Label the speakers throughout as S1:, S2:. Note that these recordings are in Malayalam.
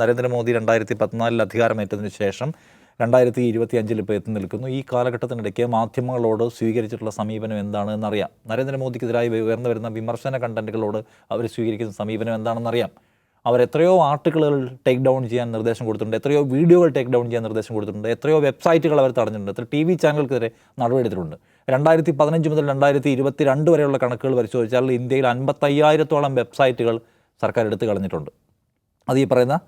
S1: നരേന്ദ്രമോദി രണ്ടായിരത്തി പതിനാലിൽ അധികാരമേറ്റതിനു ശേഷം രണ്ടായിരത്തി ഇരുപത്തി അഞ്ചിൽ ഇപ്പോൾ എത്തി നിൽക്കുന്നു. ഈ കാലഘട്ടത്തിനിടയ്ക്ക് മാധ്യമങ്ങളോട് സ്വീകരിച്ചിട്ടുള്ള സമീപനം എന്താണ് എന്നറിയാം. നരേന്ദ്രമോദിക്കെതിരായി ഉയർന്നു വരുന്ന വിമർശന കണ്ടന്റുകളോട് അവർ സ്വീകരിക്കുന്ന സമീപനം എന്താണെന്നറിയാം. അവർ എത്രയോ ആർട്ടിക്കിളുകൾ ടേക്ക് ഡൗൺ ചെയ്യാൻ നിർദ്ദേശം കൊടുത്തിട്ടുണ്ട്. എത്രയോ വീഡിയോകൾ ടേക്ക് ഡൗൺ ചെയ്യാൻ നിർദ്ദേശം കൊടുത്തിട്ടുണ്ട്. എത്രയോ വെബ്സൈറ്റുകൾ അവർ തടഞ്ഞിട്ടുണ്ട്. എത്ര ടി വി ചാനലുകൾക്കെതിരെ നടപടിയെടുത്തിട്ടുണ്ട്. രണ്ടായിരത്തി പതിനഞ്ച് മുതൽ രണ്ടായിരത്തി ഇരുപത്തി രണ്ട് വരെയുള്ള കണക്കുകൾ പരിശോധിച്ചാൽ ഇന്ത്യയിൽ അൻപത്തയ്യായിരത്തോളം വെബ്സൈറ്റുകൾ സർക്കാർ എടുത്തു കളഞ്ഞിട്ടുണ്ട്. അത് ഈ പറയുന്ന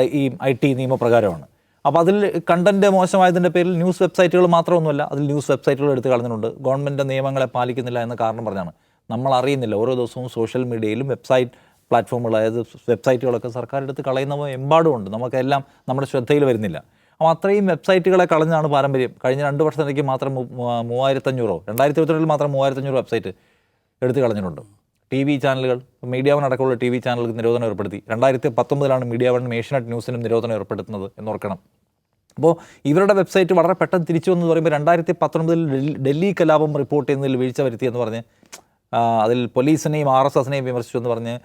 S1: ഈ ഐ ടി നിയമപ്രകാരമാണ്. അപ്പോൾ അതിൽ കണ്ടന്റ് മോശമായതിന്റെ പേരിൽ ന്യൂസ് വെബ്സൈറ്റുകൾ മാത്രമൊന്നുമല്ല അതിൽ ന്യൂസ് വെബ്സൈറ്റുകൾ എടുത്ത് കളഞ്ഞിട്ടുണ്ട്. ഗവൺമെന്റ് നിയമങ്ങളെ പാലിക്കുന്നില്ല എന്ന കാരണം പറഞ്ഞാണ്. നമ്മൾ അറിയുന്നില്ല ഓരോ ദിവസവും സോഷ്യൽ മീഡിയയിലും വെബ്സൈറ്റ് പ്ലാറ്റ്ഫോമുകൾ അതായത് വെബ്സൈറ്റുകളൊക്കെ സർക്കാർ എടുത്ത് കളയുന്നവ എമ്പാടുമുണ്ട്. നമുക്കെല്ലാം നമ്മുടെ ശ്രദ്ധയിൽ വരുന്നില്ല. അപ്പോൾ അത്രയും വെബ്സൈറ്റുകളെ കളഞ്ഞാണ് പാരമ്പര്യം. കഴിഞ്ഞ രണ്ട് വർഷത്തേക്ക് മാത്രം മൂവായിരത്തഞ്ഞൂറോ രണ്ടായിരത്തി ഇരുപത്തിരണ്ടിൽ മാത്രം മൂവായിരത്തഞ്ഞൂറ് വെബ്സൈറ്റ് എടുത്ത് കളഞ്ഞിട്ടുണ്ട്. ടി വി ചാനലുകൾ മീഡിയ വൺ അടക്കമുള്ള ടി വി ചാനലുകൾക്ക് നിരോധനം ഏർപ്പെടുത്തി. രണ്ടായിരത്തി പത്തൊമ്പതിലാണ് മീഡിയ വൺ ഏഷ്യനെറ്റ് ന്യൂസിനും നിരോധനം ഏർപ്പെടുത്തുന്നത് എന്നോർക്കണം. അപ്പോൾ ഇവരുടെ വെബ്സൈറ്റ് വളരെ പെട്ടെന്ന് തിരിച്ചു വന്നു പറയുമ്പോൾ രണ്ടായിരത്തി പത്തൊൻപതിൽ ഡൽഹി- കലാപം റിപ്പോർട്ട് ചെയ്യുന്നതിൽ വീഴ്ച വരുത്തി എന്ന് പറഞ്ഞ് അതിൽ പോലീസിനെയും ആർ എസ് എസിനെയും വിമർശിച്ചു എന്ന് പറഞ്ഞ്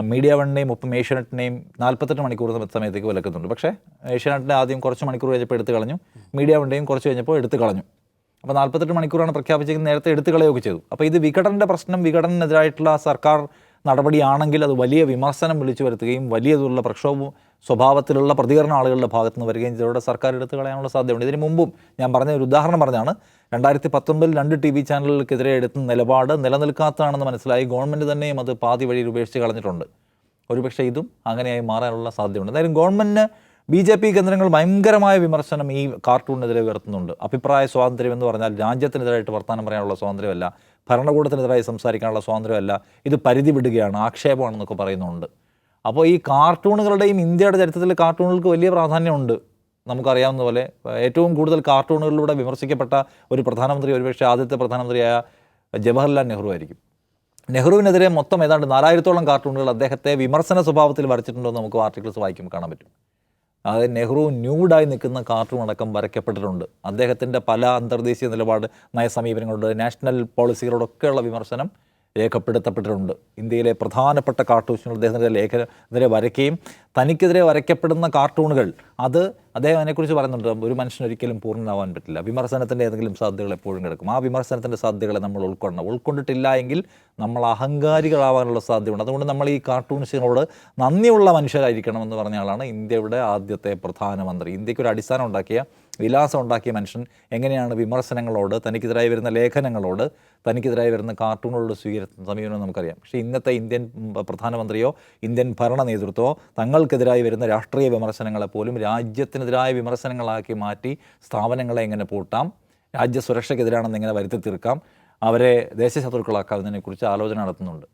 S1: മീഡിയ വണ്ണിനെയും ഒപ്പം ഏഷ്യാനെറ്റിനെയും നാൽപ്പത്തെട്ട് മണിക്കൂർ സമയത്തേക്ക് വിലക്കുന്നുണ്ട്. പക്ഷേ ഏഷ്യാനെറ്റിനെ ആദ്യം കുറച്ച് മണിക്കൂർ കഴിഞ്ഞപ്പോൾ എടുത്തു കളഞ്ഞു. മീഡിയ വണ്ണിനെയും കുറച്ച് കഴിഞ്ഞപ്പോൾ എടുത്തു കളഞ്ഞു. അപ്പോൾ നാൽപ്പത്തെട്ട് മണിക്കൂറാണ് പ്രഖ്യാപിച്ചിരിക്കുന്നത് നേരത്തെ എടുത്തു കളയുകയൊക്കെ ചെയ്തു. അപ്പോൾ ഇത് വിഘടനന്റെ പ്രശ്നം വിഘടനെതിരായിട്ടുള്ള സർക്കാർ നടപടിയാണെങ്കിൽ അത് വലിയ വിമർശനം വിളിച്ചു വരുത്തുകയും വലിയ തോതിലുള്ള പ്രക്ഷോഭ സ്വഭാവത്തിലുള്ള പ്രതികരണ ആളുകളുടെ ഭാഗത്ത് നിന്ന് വരികയും ചെയ്തതോടെ സർക്കാർ എടുത്തു കളയാനുള്ള സാധ്യതയുണ്ട്. ഇതിന് മുമ്പും ഞാൻ പറഞ്ഞ ഒരു ഉദാഹരണം പറഞ്ഞാണ് രണ്ടായിരത്തി പത്തൊമ്പതിൽ രണ്ട് ടി വി ചാനലുകൾക്കെതിരെ എടുത്ത നിലപാട് നിലനിൽക്കാത്തതാണെന്ന് മനസ്സിലായി. ഗവൺമെന്റ് തന്നെയും അത് പാതി വഴിയിൽ ഉപേക്ഷിച്ച് കളഞ്ഞിട്ടുണ്ട്. ഒരുപക്ഷെ ഇതും അങ്ങനെയായി മാറാനുള്ള സാധ്യതയുണ്ട്. എന്തായാലും ഗവൺമെന്റിന് ബി ജെ പി കേന്ദ്രങ്ങൾ ഭയങ്കരമായ വിമർശനം ഈ കാർട്ടൂണിനെതിരെ ഉയർത്തുന്നുണ്ട്. അഭിപ്രായ സ്വാതന്ത്ര്യം എന്ന് പറഞ്ഞാൽ രാജ്യത്തിനെതിരായിട്ട് വർത്തമാനം പറയാനുള്ള സ്വാതന്ത്ര്യമല്ല ഭരണകൂടത്തിനെതിരായി സംസാരിക്കാനുള്ള സ്വാതന്ത്ര്യമല്ല ഇത് പരിധി വിടുകയാണ് ആക്ഷേപമാണെന്നൊക്കെ പറയുന്നുണ്ട്. അപ്പോൾ ഈ കാർട്ടൂണുകളുടെയും ഇന്ത്യയുടെ ചരിത്രത്തിൽ കാർട്ടൂണുകൾക്ക് വലിയ പ്രാധാന്യമുണ്ട്. നമുക്കറിയാവുന്ന പോലെ ഏറ്റവും കൂടുതൽ കാർട്ടൂണുകളിലൂടെ വിമർശിക്കപ്പെട്ട ഒരു പ്രധാനമന്ത്രി ഒരുപക്ഷെ ആദ്യത്തെ പ്രധാനമന്ത്രിയായ ജവഹർലാൽ നെഹ്റു ആയിരിക്കും. നെഹ്റുവിനെതിരെ മൊത്തം ഏതാണ്ട് നാലായിരത്തോളം കാർട്ടൂണുകൾ അദ്ദേഹത്തെ വിമർശന സ്വഭാവത്തിൽ വരച്ചിട്ടുണ്ടോ എന്ന് നമുക്ക് ആർട്ടിക്കിൾസ് വായിക്കുമ്പോൾ കാണാൻ പറ്റും. അതായത് നെഹ്റു ന്യൂഡായി നിൽക്കുന്ന കാർട്ടൂൺ അടക്കം വരയ്ക്കപ്പെട്ടിട്ടുണ്ട്. അദ്ദേഹത്തിന്റെ പല അന്തർദേശീയ നിലപാട് നയസമീപനങ്ങളോട് നാഷണൽ പോളിസികളോടൊക്കെയുള്ള വിമർശനം രേഖപ്പെടുത്തപ്പെട്ടിട്ടുണ്ട്. ഇന്ത്യയിലെ പ്രധാനപ്പെട്ട കാർട്ടൂഷനുകൾ അദ്ദേഹത്തിന്റെ ലേഖനെതിരെ വരയ്ക്കുകയും തനിക്കെതിരെ വരയ്ക്കപ്പെടുന്ന കാർട്ടൂണുകൾ അത് അദ്ദേഹം അതിനെക്കുറിച്ച് പറയുന്നുണ്ട്. ഒരു മനുഷ്യൻ ഒരിക്കലും പൂർണനാവാൻ പറ്റില്ല. വിമർശനത്തിന്റെ ഏതെങ്കിലും സാധ്യതകൾ എപ്പോഴും കിടക്കും. ആ വിമർശനത്തിന്റെ സാധ്യതകളെ നമ്മൾ ഉൾക്കൊള്ളണം. ഉൾക്കൊണ്ടിട്ടില്ല എങ്കിൽ നമ്മൾ അഹങ്കാരികളാവാനുള്ള സാധ്യതയുണ്ട്. അതുകൊണ്ട് നമ്മൾ ഈ കാർട്ടൂൺസിനോട് നന്ദിയുള്ള മനുഷ്യരായിരിക്കണം എന്ന് പറഞ്ഞ ആളാണ് ഇന്ത്യയുടെ ആദ്യത്തെ പ്രധാനമന്ത്രി. ഇന്ത്യയ്ക്ക് ഒരു അടിസ്ഥാനം ഉണ്ടാക്കിയ വിലാസം ഉണ്ടാക്കിയ മനുഷ്യൻ എങ്ങനെയാണ് വിമർശനങ്ങളോട് തനിക്കെതിരായി വരുന്ന ലേഖനങ്ങളോട് തനിക്കെതിരായി വരുന്ന കാർട്ടൂണുകളോട് സ്വീകരിക്കുന്ന സമീപനം നമുക്കറിയാം. പക്ഷേ ഇന്നത്തെ ഇന്ത്യൻ പ്രധാനമന്ത്രിയോ ഇന്ത്യൻ ഭരണ നേതൃത്വമോ തങ്ങൾക്കെതിരായി വരുന്ന രാഷ്ട്രീയ വിമർശനങ്ങളെ പോലും രാജ്യത്തിനെതിരായ വിമർശനങ്ങളാക്കി മാറ്റി സ്ഥാപനങ്ങളെ എങ്ങനെ പൂട്ടാം? രാജ്യ സുരക്ഷയ്ക്കെതിരാണെന്ന് എങ്ങനെ വരുത്തി തീർക്കാം? അവരെ ദേശശത്രുക്കളാക്കാം എന്നതിനെക്കുറിച്ച് ആലോചന നടത്തുന്നുണ്ട്.